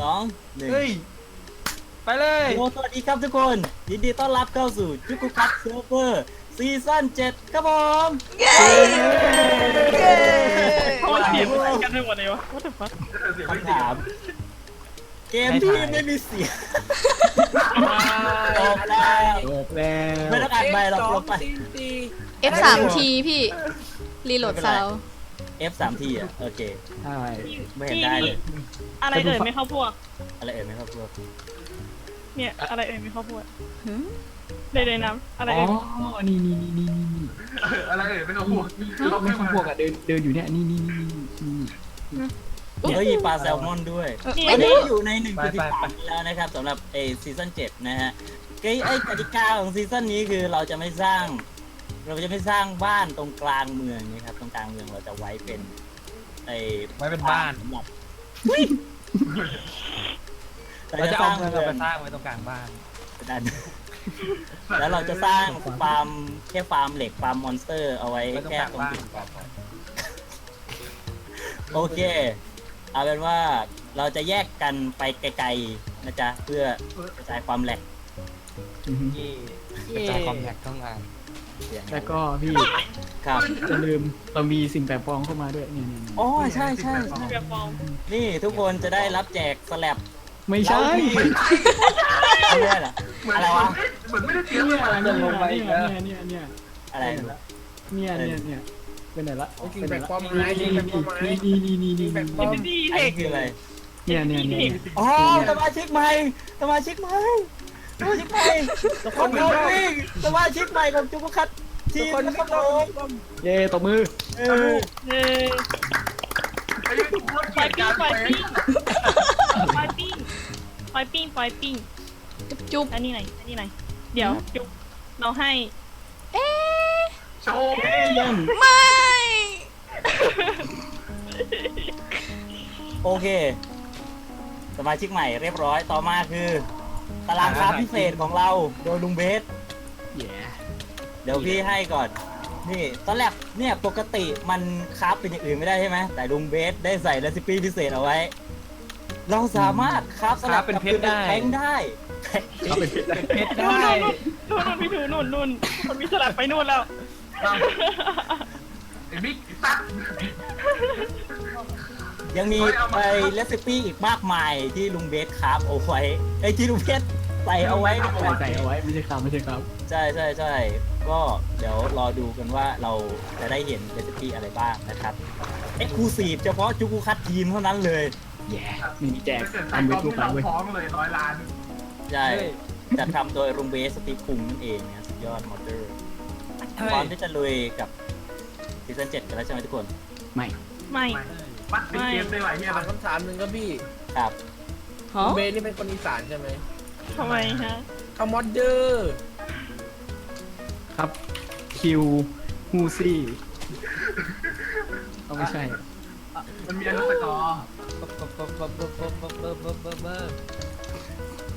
สองหนึ่งเฮ้ย ไปเลย โอ้สวัสดีครับทุกคน ยินดีต้อนรับเข้าสู่จุกุคัตเซิร์ฟเวอร์ซีซั่น7ครับผมโคตรเสียงมันกันไปหมดเลยวะ What the fuck คำถาม เกมที่ไม่มีเสียงจบแล้วจบแล้วไม่ต้องอ่านไปหรอกลบไป F สามทีพี่ รีโหลดซา ว F 3ทีอะ โอเค ใช่ไม่เห็นได้เลย อะไรเอ่ยไม่เข้าพวก อะไรเอ่ยไหมครับพวกเนี่ยอะไรเอ่ยไม่เข้าพวกเลยเลยน้ำอะไรอ๋อเอ่ยนี่นี่นี่นี่นี่อะไรเอ่ยไม่ต้องห่วงเราไม่ต้องพวกอะเดินเดินอยู่เนี่ยนี่นี่นี่นี่นี่เฮ้ยมีปลาแซลมอนด้วย นี่วันนี่นี้อยู่ในหนึ่งจุดสามแล้วนะครับสำหรับเอซีซั่นเจ็ดนะฮะไอ้ไอ้กติกาของซีซั่นนี้คือเราจะไม่สร้าง เราจะไม่สร้างบ้านตรงกลางเมืองนะครับ ตรงกลางเมืองเราจะไว้เป็นไอ้ไว้เป็นบ้าน สำหรับเราเราจะจะสเอาร้างเมืเมืององเราไปสร้างไว้ตรงกลางบ้าน เป็นอันแล้วเราจะสร้างฟาร์มแค่ฟาร์มเหล็กฟาร์มมอนสเตอร์ เอาไว้ไว้ตรงแค่กลางตรงบ้าน จุดโอเค เอาเป็นว่าเราจะแยกกันไปไกลๆนะจ๊ะเพื่อกระจายความแหลกอือฮึกระจายความแหลกทั้งงาน อย่างนั้นแล้วก็พี่ครับอย่าลืมเรามีสิ่งแปลกปลอมเข้ามาด้วยเนี่ยเนี่ยเนี่ยอ๋อใช่ใช่ใช่แบบฟองนี่ทุกคนจะได้รับแจกสแลบไม่ใช่อันนี้เหรออะไรวะ เหมือนไม่ได้เตรียมเนี่ยมาเนี่ยจะลงไปอีกแล้วเนี่ยเนี่ยเนี่ยอะไรเนี่ยเนี่ยเนี่ยเป็นไหนละสิ่งแปลกปลอมนี่ไม้สิ่งแปลกปลอมไม้นี่นี่นี่นี่สิ่งแปลนี่กปลอมดีอันเทนี้คคืออะไรเนี่ยเนี่ยเนี่ยอ๋อสมาชิกใหม่สมาชิกใหม่ สมาชิกใหม่คนโดนวิ่งสมาชิกใหม่ของจุกคัตทีมนะครับผมเย้ตบมือเออเย้ไฟปิ้งไฟปิ้งไฟปิ้งไฟปิ้งไฟปิ้งไฟปิ้งจุ๊บอันนี้ไหนอันนี้ไหนเดี๋ยวจุ๊บเราให้ เอ๊ะโชว์ไม่โอเค สมาชิกใหม่เรียบร้อยต่อมาคือ ตารางค้าพิเศษของเราโดยลุงเบสเย้เดี๋ยวพี่ให้ก่อน นี่ตอนแรกเนี่ยปกติมันคราฟเป็นอย่างอื่นไม่ได้ใช่ไหมแต่ลุงเบสได้ใส่เรซิปีพิเศษเอาไว้ เราสามารถคราฟสลับกับปืนแทงได้เอาเป็นเพชรได้เพชรนู่นได้นู่นนู่นนู่นพี่ถูนู่นนู่นคนมีสลับไปนู่นแล้วไอ้บิ๊กตัด ยังมีไปเรซิปีอีกมากมายที่ลุงเบสคราฟเอาไว้ไอ้ยที่ลุงเบส ใส่เอาไว้ใส่ใส่เอาไว้ไม่ใช่ครับไม่ใช่ครับ ใช่ใช่ใช่ก็เดี๋ยวรอดูกันว่าเราจะได้เห็นเรซิปีอะไรบ้างนะครับเอ็กซ์คลูซีฟเฉพาะจุกุคัตทีมเท่านั้นเลยแย่ไม่มีแจกทำกไว้องทุกที่ครั้เรางเว้ยฟ้องเลยร้อยล้าน ใช่จัดทำโดยลุงเบสสตีฟคุงนั่นเองนะสุดยอดมอเตอร์พร้อมที่จะลุยกับซีซั่นเจ็ดกันแล้วใช่ไหมทุกคนไม่ไม่ปัดเป็นเกมได้ไหวเฮียมันคำถามหนึ่งครับพี่ครับเบสนี่เป็นคนอีสานใช่ไหม ทำไมฮะคำมอดเดอร์ครับคิวฮูซี่เอาไม่ใช่ มันมีอนุสกอร์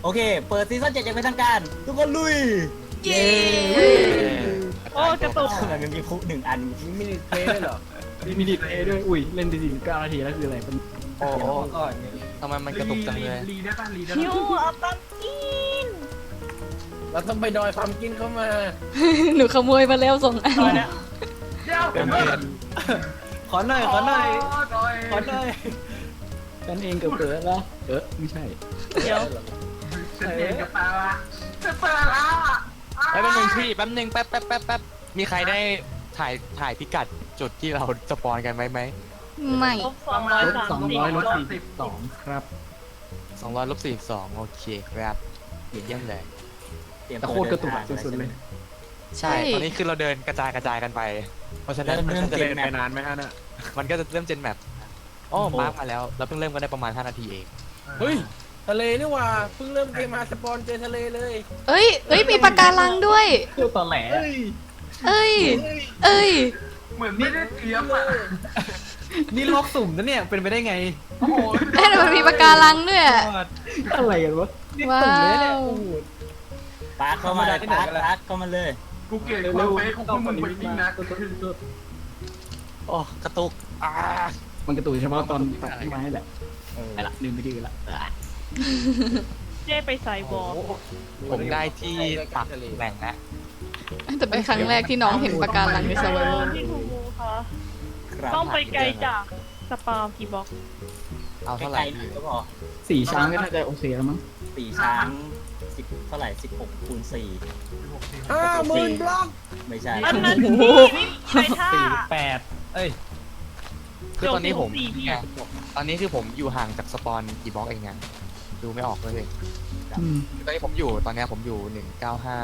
โอเค เปิดซีซั่นเจ็ดอย่างเป็นทางการ ทุกคนลุยเย้โอ้กระตุกมันมีคุหนึ่งอันมีมินิเพลย์ด้วยเหรอมีมินิเอด้วย อุ้ย เล่นไปสี่เก้านาทีแล้วคืออะไรเป็นโอ้โหก่อนทำไมมันกระตุกจังเลยรีได้ป่ะรีได้คิวป่ะเอาตันกิน เราต้องไปดอยความกินเข้ามาหนูขโมยมาแล้วสองอันตอนเนี้ยเดี๋ยวเป็นเดี๋ยวเองขอหน่อยขอหน่อยขอหน่อยเป็นเองเกิดเกิดแล้วเออไม่ใช่เดี๋ยวฉันเองกับปลาละจะเปิดละแป๊บนึงพี่แป๊บนึงแป๊บแป๊บแป๊บแป๊บมีใครได้ถ่ายถ่ายพิกัดจุดที่เราสปอนกันไหมไหมไม่ลบสองร้อยสามสองสิบร้อยลดสี่สิบสองครับสองร้อยลบสี่สองโอเคครับเยี่ยมเลยเต รียมแต่โคตรกระตุกอะสุดๆเลย ใช่ ตอนนี้คือเราเดินกระจายกระจายกันไป เพราะฉะนั้นมันจะเดินไปนานไหมฮะน่ะมันก็จะเริ่มเจนแมปอ๋อมาร์กมาแล้ว เราเพิ่งเริ่มกันได้ประมาณ 5 นาทีเอง เฮ้ย ทะเลนี่หว่าเพิ่งเริ่มเกมมาสปอนเจอทะเลเลยเอ้ยเอ้ยมีปะการังด้วย เที่ยวตอแหลเอ้ย เอ้ย เหมือนไม่ได้เตรียมอะนี่ลอกสุ่มนะเนี่ยเป็นไปได้ไงโอ้โหเอ้ยแต่มันมีปะการังด้วยอะอะไรกันวะนี่ว้าสุ่มเลยเนี่ยวโอ้โห ปาร์คเข้ามาเลยปาร์คปาร์คเข้ามาเลยกูเกลียดความเป๊ะของพวกมึงไปจริงนะโอ้กระตุกอ่ามันกระตุกเฉพาะตอนตัดต้นไม้แหละเออไปละลืมไปดื้อละอะเจ้ไปใส่บอลผมได้ที่ปักแหล่งแล้วแต่เป็นครั้งแรกที่น้องเห็นปะการังในสวายที่ทูมูค่ะครับต้องไปไกลจากสปาวกี่บล็อก เอาใกเท่าไหร่ล้ๆหน่อยก็พอสี่ช้างก็น่าจะโอเคแล้วมั้งสี่ช้างสิบเท่าไหร่สิบหกคูณสี่ห้าหมื่นบล็อกไม่ใช่อันนั้นพี่ไม่มีใครท่าสี่แปดเอ้ยคือตอนนี้ผมสี่พี่ไงตอนนี้คือผมอยู่ห่างจากสปอนกี่บล็อกเองไงดูไม่ออกเลยอืมตอนนี้ผมอยู่ตอนนี้ผมอยู่หนึ่งเก้าห้า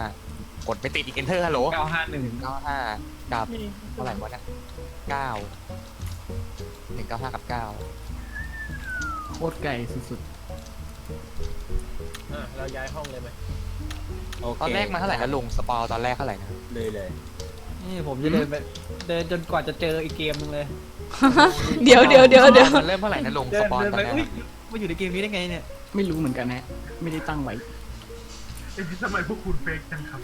กดไปติดอีกเอนเตอร์ฮัลโหลเก้าห้าหนึ่งหนึ่งเก้าห้ากับนี่เท่าไหร่วะเนี่ยเก้าหนึ่งเก้าห้ากับเก้า โคตรไกลสุดอะเราย้ายห้องเลยไหมโอเคตอนแรกมาเท่าไหร่นะลุงสปอตอนแรกเท่าไหร่นะเลยเลยนี่ผมจะเดินไปเดินจนกว่าจะเจออีกเกมนึงเลย เดี๋ยวเดี๋ยวเดี๋ยวเดี๋ยวมันเริ่มเท่าไหร่นะลุงเดิสนปอนเดินตอไปนแรกอุ้ยอะมาอยู่ในเกมนี้ได้ไงเนี่ย ๆ ไม่รู้เหมือนกันนะ ไม่ได้ตั้งไว้ทำไมพวกคุณเฟกจังครับ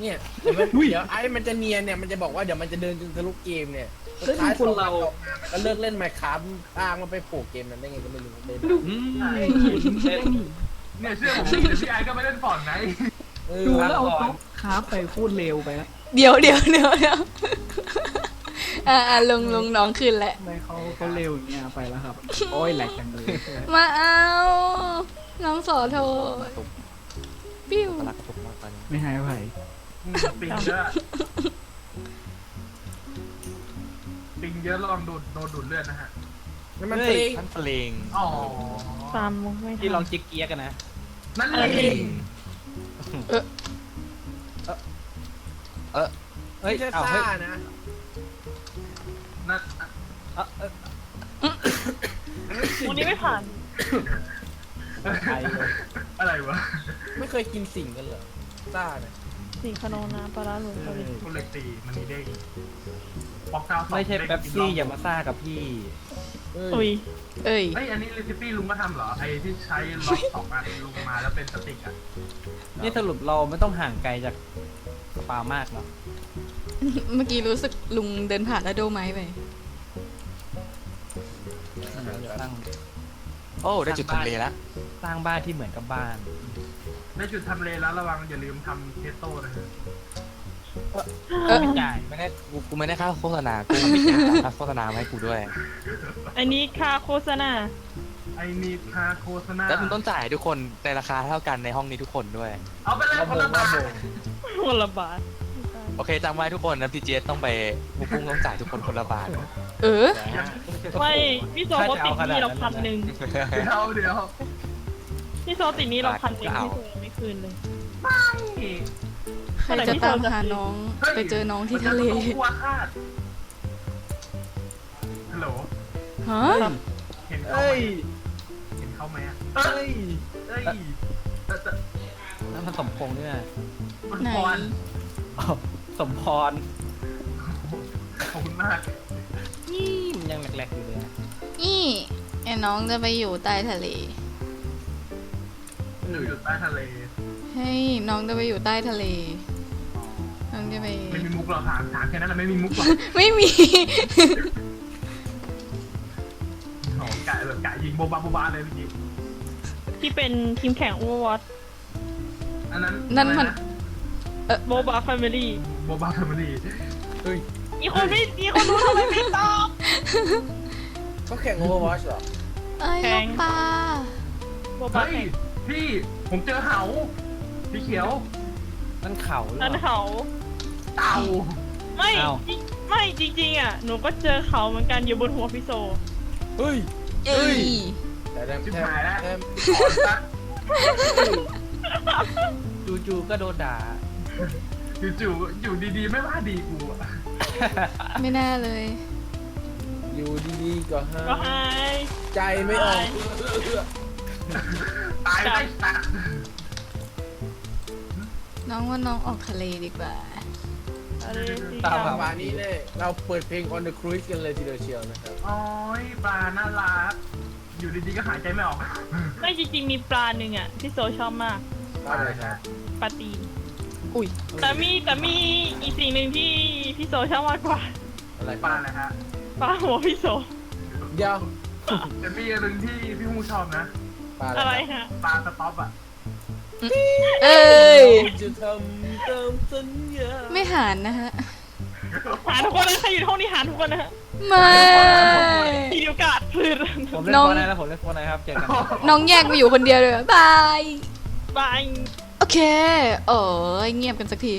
เนี่ยเดี๋ยวมันเดี๋ยวไอ้มันจะเนียนเนี่ยมันจะบอกว่าเดี๋ยวมันจะเดินจนทะลุเกมเนี่ยสุดท้ายแล้วดูคนเราสองวันต่อมามันก็เลิกเล่นไมค์ครับอ้างว่าไปโผล่เกมนั้นได้ไงก็ไม่รู้เล่นอืมเนี่ยเชื่อผมดิเดี๋ยวพี่ไอก็ไปเล่นฟอร์ดไนท์เออดูแล้วเอาโต๊ะค้าไปโคตรเร็วไปแล้วเดี๋ยวเดี๋ยวเดี๋ยวเดี๋ยวอ่าอ่าลงลงน้องขึ้นแล้วทำไมเขาเขาเร็วอย่างเงี้ยไปแล้วครับ โอ้ยแหลกจังเลยมาเอา น้องสอโทปิ้วตลาดกระตุกมากตอนนี้ไม่ให้อภัยอืม ปิงเยอะปิงเยอะลองดูดโดนดูดเลือดนะฮะนั่นมันเพลงท่านเพลงอ๋อตามมุกไม่ที่ลทัอนงจิกเกียร์กันนะ นั่นเองเอ้ยไม่ใช่เอาซ่าเฮ้ยนะ นั่นเอ้าเอ้ยวันนี้ไม่ผ่านใครเลยอะไรวะ ไม่เคยกินสิ่งกันเหรอซ่านะ สี่คโนนาปลาร้าหลวงกะหรี่คุณเล็กตีมันนี่เด้งปอกเก้าสองไม่ใช่แป๊บซี่อย่ามาซ่ากับพี่เอออุ้ยเอ้ย เฮ้ยอันนี้เรซิปี้ลุงก็ทำเหรอไอ้ที่ใช้ล็อกสองอันลงมาแล้วเป็นสติ๊กอะนี่สรุปเราไม่ต้องห่างไกลจากสปามากเนาะเมื่อกี้รู้สึกลุงเดินผ่านแล้วโดไม้ไปสร้างโอ้ ได้จุดทำเลแล้ว สร้างบ้านที่เหมือนกับบ้าน ได้จุดทำเลแล้วระวังอย่าลืมทำเทสโต้นะฮะเออไม่จ่ายไม่ได้กูกูไม่ได้ค่าโฆษณากูไม่จ่ายค่าโฆษณามาให้กูด้วย อันนี้ค่าโฆษณา ไอ้นี่ค่าโฆษณาแล้วมึงต้องจ่ายทุกคนในราคาเท่ากันในห้องนี้ทุกคนด้วย เอาไปเลยระคนเบิละดบาระทเบิดคนละบาทโอเคจำไว้ทุกคนนะพีเจต้องไปบุกุ้งต้องจ่ายทุกคนคนละบาทเออไม่พี่โซเขาติดหนี้เราพันหนึ่งเดี๋ยวเดี๋ยวพี่โซติดหนี้เราพันหนึ่งพี่โซยังไม่ คืนเลย ใครจะตามหาน้องไปเจอน้องที่ทะเลมันจต้องกลัวคาดฮัลโหลฮะเห็นเขาไหมเอ้ยเห็นเขาไหมอะเอ้ยเอ้ยแต่แต่นั่นมันสมพงษ์เนี่ยมันไหนพรอ้าวสมพรขอบคุณมากนี่มันยังแหลกๆอยู่เลยอะนี่ไอ้น้องจะไปอยู่ใต้ทะเลอยู่อยู่ใต้ทะเล เฮ้ยน้องจะไปอยู่ใต้ทะเล น้องจะไป ไม่มีมุกหรอกถามถามแค่นั้นแหละไม่มีมุกหรอกไม่มี โอ้กะแบบกะยิงโบบาโบบาเลยเมื่อกี้ที่เป็นทีมแข่งอูวอตอันนั้นนั่นมันโบบาแฟมิลี่โบบาแฟมิลี่อีคนไม่อีคนรู้ทำไมไม่ตอบเขาแข่ง Overwatch เหรอ เอ้ยแข็ลูงกปลาโบบาเฮ้ย แข่งพี่ผมเจอเหา พี่เขียวนั่นเขาหรือนั่นเปล่า เขา เต่าไม่อ้าว จริงไม่จริงๆอะ หนูก็เจอเขาเหมือนกันอยู่บนหัวพี่โซ เฮ้ย เอ้ย แต่แทมชิบแทมหายแล้ว แทมขอสักจู่ๆก็โดนด่า จู่ๆอยู่ดีๆ ไม่ว่าดีกูอะไม่น่าเลย อยู่ดีๆก็หาก็หายใจไม่ออก ตายไปสัก น้องว่าน้องออกทะเลดีกว่า อะไรสิตามจัหางหวะนี้เนี่ยเราเปิดเพลง On the Cruise กันเลยทีเดียวเชียวนะครับ โอ้ยปลาน่ารัก อยู่ดีๆก็หายใจไม่ออก ไม่จริงๆมีปลาหนึ่งอะที่โซชอบมากปลาอะไรครับปลาตีนอุ้ยแต่มีแต่มีอีกสิ่งหนึ่งที่พี่โซชอบมากกว่าอะไรปลาอะไรฮะปลาหัวพี่โซเดี๋ยวแต่มีอันหนึ่งที่พี่ฮูชอบนะ ปลาอะไรครับฮะปลาสต๊อปอะ เอ้ย จะทำตามสัญญาไม่หานนะฮะ หาทุกคนนะใครอยู่ในห้องนี้หาทุกคนนะฮะไม่ ทีเดียวกาดพืชผมเล่นน้อง โฟนไนท์แล้วผมเล่นโฟนไนท์ครับเจอกันน้องแยกไปอยู่คนเดียวเลยบาย บายโอเคโอ้ยเงียบกันสักที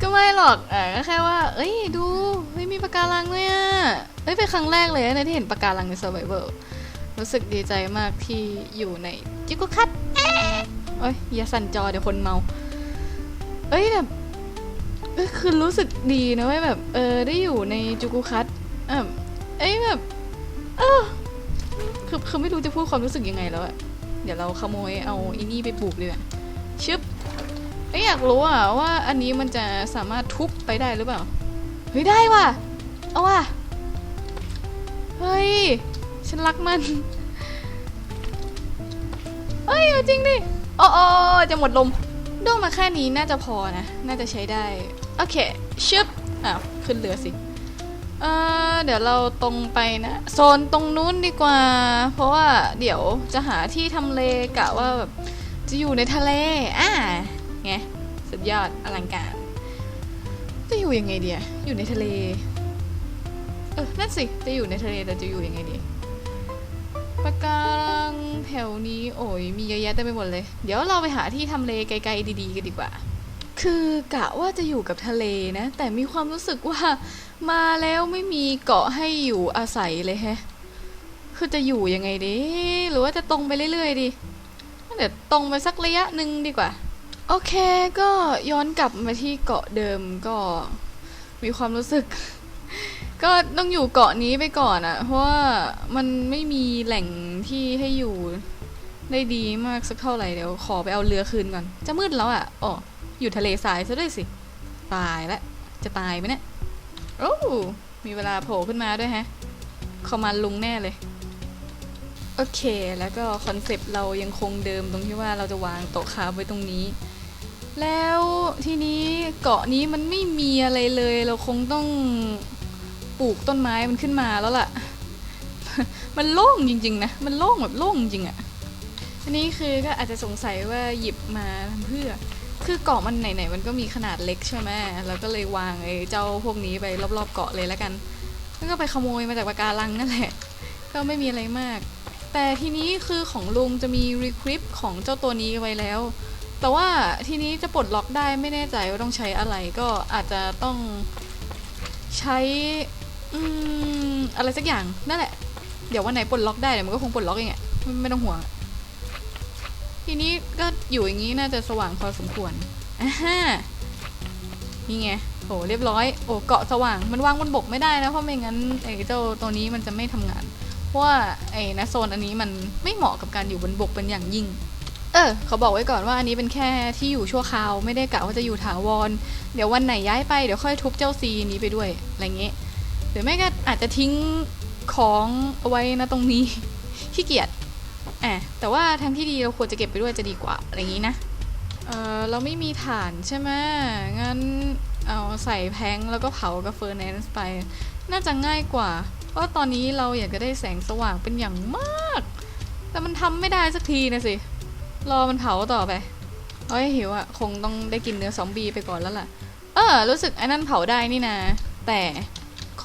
ก็ไม่หรอกอะก็แค่ว่า เอ้ย ดูเฮ้ยมีปะการังด้วยอะเอ้ย เป็นครั้งแรกเลยนะที่เห็นปะการังใน Survivor รู้สึกดีใจมากที่อยู่ในจิกุคัต เอ๊ะเอ้ยอย่าสั่นจอเดี๋ยวคนเมา เอ้ยแบบคือรู้สึกดีนะเว้ยแบบ เออได้อยู่ในจูกุคัตเออเอ้ยแบบ เออคือคือไม่รู้จะพูดความรู้สึกยังไงแล้วอะเดี๋ยวเราขโมยเอาอินี่ไปปลูกเลยอะชึบเอ้ยอยากรู้อะว่าอันนี้มันจะสามารถทุบไปได้หรือเปล่า เฮ้ยได้ว่ะ เอาว่ะ เฮ้ย ฉันรักมันเฮ้ยเอาจริงดิ โอ้โอจะหมดลมด้วงมาแค่นี้น่าจะพอนะ น่าจะใช้ได้ โอเค ชึบ อ้าว ขึ้นเรือสิ เอ่อเดี๋ยวเราตรงไปนะ โซนตรงนู้นดีกว่า เพราะว่าเดี๋ยวจะหาที่ทำเลกะว่าแบบจะอยู่ในทะเล อ่าไง สุดยอดอลังการ จะอยู่ยังไงเดีอะอยู่ในทะเล เออ นั่นสิ จะอยู่ในทะเลแต่จะอยู่ยังไงดี ปะการังแถวนี้โอ้ยมีเยอะแยะเต็มไปหมดเลย เดี๋ยวเราไปหาที่ทำเลไกลๆดีๆกันดีกว่า คือกะว่าจะอยู่กับทะเลนะ แต่มีความรู้สึกว่ามาแล้วไม่มีเกาะให้อยู่อาศัยเลยแฮะ คือจะอยู่ยังไงดี หรือว่าจะตรงไปเรื่อยๆดีเดี๋ยวตรงไปสักระยะหนึ่งดีกว่า โอเคก็ย้อนกลับมาที่เกาะเดิมก็มีความรู้สึก ก็ต้องอยู่เกาะนี้ไปก่อนอะเพราะว่ามันไม่มีแหล่งที่ให้อยู่ได้ดีมากสักเท่าไหร่เดี๋ยวขอไปเอาเรือคืนก่อน จะมืดแล้วอะอ๋ออยู่ทะเลทรายซะด้วยสิ ตายแล้วจะตายไหมเนี่ยโอ้มีเวลาโผล่ขึ้นมาด้วยฮะขามาลุงแน่เลย โอเค แล้วก็คอนเซปต์เรายังคงเดิมตรงที่ว่าเราจะวางโต๊ะคาไว้ตรงนี้ แล้วทีนี้เกาะนี้มันไม่มีอะไรเลย เราคงต้อง ปลูกต้นไม้มันขึ้นมาแล้วล่ะ มันโล่งจริงๆนะ มันโล่งแบบโล่งจริงอะอันนี้คือก็อาจจะสงสัยว่าหยิบมาทำเพื่อ คือเกาะมันไหนๆมันก็มีขนาดเล็กใช่ไหมแล้วก็เลยวางไอ้เจ้าพวกนี้ไปรอบๆเกาะเลยแล้วกันแล้วก็ไปขโมยมาจากปะการังนั่นแหละ ก็ไม่มีอะไรมาก แต่ทีนี้คือของลุงจะมีรีคริปของเจ้าตัวนี้ไว้แล้ว แต่ว่าทีนี้จะปลดล็อกได้ไม่แน่ใจว่าต้องใช้อะไรก็อาจจะต้องใช้ อืมอะไรสักอย่างนั่นแหละ เดี๋ยววันไหนปลดล็อกได้เดี๋ยวมันก็คงปลดล็อกเองอะไม่ไม่ต้องห่วง ทีนี้ก็อยู่อย่างนี้น่าจะสว่างพอสมควรอ่าฮะนี่ไงโหเรียบร้อย โอ้เกาะสว่างมันวางบนบกไม่ได้นะ เพราะไม่งั้นไอ้เจ้าตัวนี้มันจะไม่ทำงาน เพราะว่าไอ้นะโซนอันนี้มันไม่เหมาะกับการอยู่บนบกเป็นอย่างยิ่ง เออเขาบอกไว้ก่อนว่าอันนี้เป็นแค่ที่อยู่ชั่วคราวไม่ได้กะว่าจะอยู่ถาวร เดี๋ยววันไหนย้ายไปเดี๋ยวค่อยทุบเจ้าซีนี้ไปด้วยอะไรเงี้ย รือไม่ก็อาจจะทิ้งของเอาไว้นะตรงนี้ ขี้เกียจอะแต่ว่าทางที่ดีเราควรจะเก็บไปด้วยจะดีกว่าอะไรอย่างนี้นะเออเราไม่มีฐานใช่ไหมงั้นเอาใส่แพงแล้วก็เผากับเฟอร์แนนซ์ไป น่าจะง่ายกว่า เพราะตอนนี้เราอยากจะได้แสงสว่างเป็นอย่างมาก แต่มันทำไม่ได้สักทีนะสิ รอมันเผาต่อไปโอ้ยหิวอะ่ะ คงต้องได้กินเนื้อซอมบี้ไปก่อนแล้วล่ะ เออ รู้สึกไอ้นั่นเผาได้นี่นะ แต่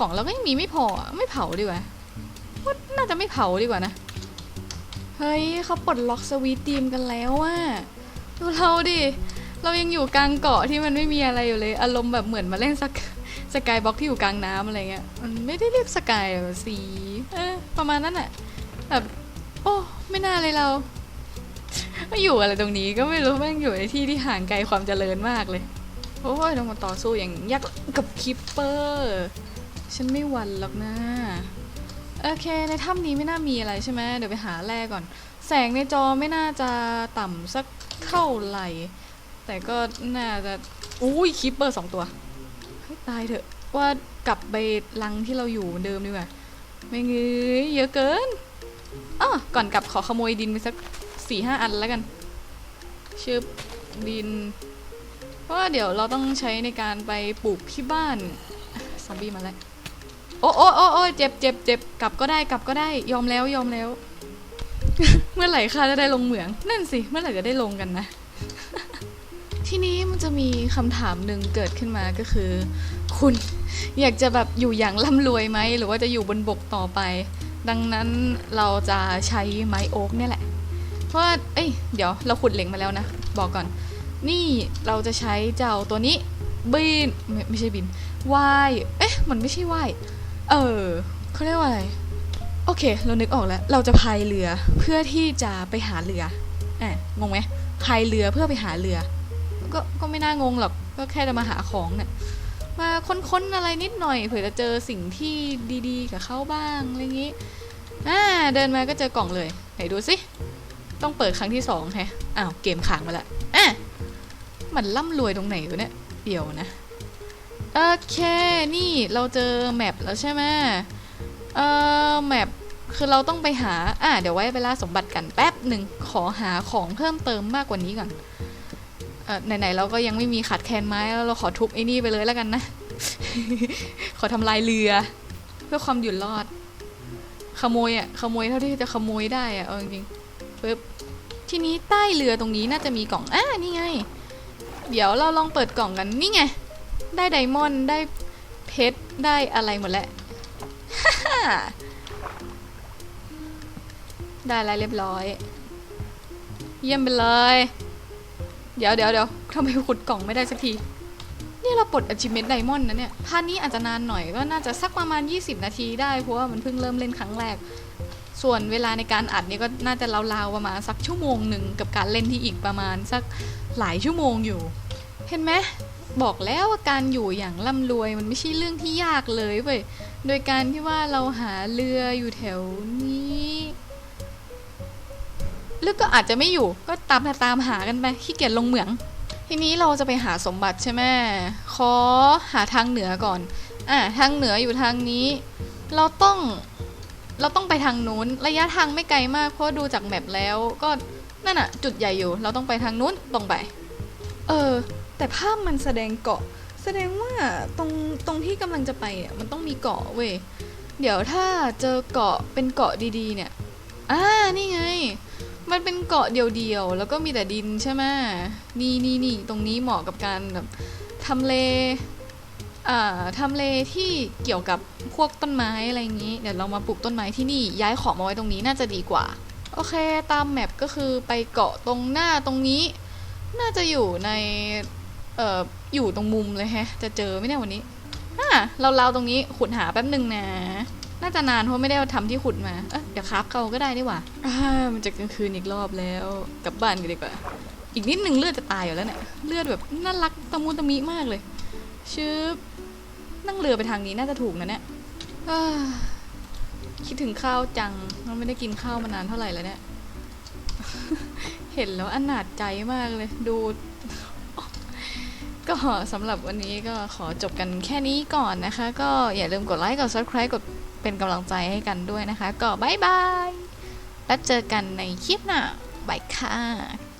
ของเราก็ยังมีไม่พอไม่เผาดีกว่าว่าน่าจะไม่เผาดีกว่านะ เฮ้ยเขาปลดล็อกสวีทีมกันแล้วอะดูเราดิ เรายังอยู่กลางเกาะที่มันไม่มีอะไรอยู่เลย อารมณ์แบบเหมือนมาเล่นสกสกายบ็อกที่อยู่กลางน้ำอะไรเงี้ย มันไม่ได้เรียกสกายสีเออประมาณนั้นอะแบบโอ้ไม่น่าเลยเรามาอยู่อะไรตรงนี้ก็ไม่รู้แม่งอยู่ในที่ที่ห่างไกลความเจริญมากเลย โอ้ยต้องมาต่อสู้อย่างยักกับคิปเปอร์ ฉันไม่หวั่นหรอกนะ โอเค ในถ้ำนี้ไม่น่ามีอะไรใช่ไหมเดี๋ยวไปหาแร่ก่อน แสงในจอไม่น่าจะต่ำสักเท่าไหร่ แต่ก็น่าจะอุ้ยคิปเปอร์สองตัวให้ตายเถอะว่ากลับไปรังที่เราอยู่เดิมดีกว่าไม่เงยเยอะเกินอ๋อก่อนกลับขอขโมยดินไปสักสี่ห้าอันแล้วกันชืบดิน เพราะว่าเดี๋ยวเราต้องใช้ในการไปปลูกที่บ้าน ซอมบี้มาแล้ว โอ้โอ้โอ้โอ้เจ็บเจ็บเจ็บกลับก็ได้กลับก็ได้ยอมแล้วยอมแล้ว เมื่อไหร่ข้าจะได้ลงเหมือง นั่นสิ เมื่อไหร่จะได้ลงกันนะ ทีนี้มันจะมีคำถามหนึ่งเกิดขึ้นมาก็คือ คุณอยากจะแบบอยู่อย่างร่ำรวยไหม หรือว่าจะอยู่บนบกต่อไป ดังนั้นเราจะใช้ไม้โอ๊กเนี่ยแหละ เพราะว่าเอ้ยเดี๋ยวเราขุดเหล็กมาแล้วนะ บอกก่อน นี่เราจะใช้เจ้าตัวนี้บินไม่ไม่ใช่บินว่ายเอ๊ะมันไม่ใช่ว่าย เออเขาเรียกว่าอะไร โอเค เรานึกออกแล้ว เราจะพายเรือเพื่อที่จะไปหาเรืออะงงไหมพายเรือเพื่อไปหาเรือ ก็ก็ไม่น่างงหรอก ก็แค่จะมาหาของเนี่ยมาค้นๆอะไรนิดหน่อยเผื่อจะเจอสิ่งที่ดีๆ กับเขาบ้างอะไรอย่างงี้อ่าเดินมาก็เจอกล่องเลย ไหนดูสิ ต้องเปิดครั้งที่สองแฮะอ้าวเกมค้างมาละอะมันร่ำรวยตรงไหนวะเนี่ยเดี๋ยวนะ โอเค นี่เราเจอแมปแล้วใช่ไหมเออแมปคือเราต้องไปหา อะเดี๋ยวไว้ไปล่าสมบัติกันแป๊บหนึ่งขอหาของเพิ่มเติมมากกว่านี้ก่อน เออไหนๆเราก็ยังไม่มีขาดแคลนไม้แล้วเราขอทุบไอ้นี่ไปเลยแล้วกันนะ ขอทำลายเรือ เพื่อความอยู่รอด ขโมยอะขโมยเท่าที่จะขโมยได้อะเอาจริงๆปึ๊บทีนี้ใต้เรือตรงนี้น่าจะมีกล่อง อ่านี่ไง เดี๋ยวเราลองเปิดกล่องกันนี่ไง ได้ไดมอนด์ได้เพชรได้อะไรหมดแล้ว ได้อะไรเรียบร้อย เยี่ยมไปเลย เดี๋ยวเดี๋ยวเดี๋ยวทำไมขุดกล่องไม่ได้สักที นี่เราปลด achievement diamond นะเนี่ยพาร์ทนี้อาจจะนานหน่อยก็น่าจะสักประมาณ 20 นาทีได้ เพราะว่ามันเพิ่งเริ่มเล่นครั้งแรก ส่วนเวลาในการอัดนี่ก็น่าจะราวๆประมาณสักชั่วโมงหนึ่งกับการเล่นที่อีกประมาณสักหลายชั่วโมงอยู่ เห็นไหม บอกแล้วว่าการอยู่อย่างร่ำรวยมันไม่ใช่เรื่องที่ยากเลยเว้ย โดยการที่ว่าเราหาเรืออยู่แถวนี้หรือก็อาจจะไม่อยู่ก็ตามตามหากันไปขี้เกียจลงเหมือง ทีนี้เราจะไปหาสมบัติใช่ไหมขอหาทางเหนือก่อนอะทางเหนืออยู่ทางนี้ เราต้องเราต้องไปทางนู้น ระยะทางไม่ไกลมากเพราะดูจากแมปแล้วก็นั่นอะจุดใหญ่อยู่ เราต้องไปทางนู้นตรงไป เออ แต่ภาพมันแสดงเกาะ แสดงว่าตรงตรงที่กำลังจะไปเนี่ยมันต้องมีเกาะเว้ยเดี๋ยวถ้าเจอเกาะเป็นเกาะดีๆ เนี่ยอ่านี่ไง มันเป็นเกาะเดียวๆแล้วก็มีแต่ดินใช่ไหมนี่นี่นี่ตรงนี้เหมาะกับการแบบทำเลอ่าทำเลที่เกี่ยวกับพวกต้นไม้อะไรอย่างนี้ เดี๋ยวเรามาปลูกต้นไม้ที่นี่ย้ายของมาไว้ตรงนี้น่าจะดีกว่า โอเคตามแมปก็คือไปเกาะตรงหน้าตรงนี้ น่าจะอยู่ใน เอ่ออยู่ตรงมุมเลยแฮะ จะเจอไมเนี่วันนี้อ่าเราเราๆตรงนี้ขุดหาแป๊บหนึ่งนะ น่าจะนานเพราะไม่ได้เอาทำที่ขุดมาเอ๊ะเดี๋ยวคราฟเขาก็ได้นี่หว่าอ่ามันจะกลางคืนอีกรอบแล้วกลับบ้านกันดีกว่าอีกนิดหนึ่งเลือดจะตายอยู่แล้วเนี่ยเลือดแบบน่ารักตะมูตะมิมากเลยชืบนั่งเรือไปทางนี้น่าจะถูกนะเนี่ยคิดถึงข้าวจังเราไม่ได้กินข้าวมานานเท่าไหร่แล้วเนี่ย เห็นแล้วอนาจใจมากเลย ดู ก็สำหรับวันนี้ก็ขอจบกันแค่นี้ก่อนนะคะ ก็อย่าลืมกดไลค์กด subscribe กดเป็นกำลังใจให้กันด้วยนะคะ ก็บายบาย แล้วเจอกันในคลิปหน้าบายค่ะ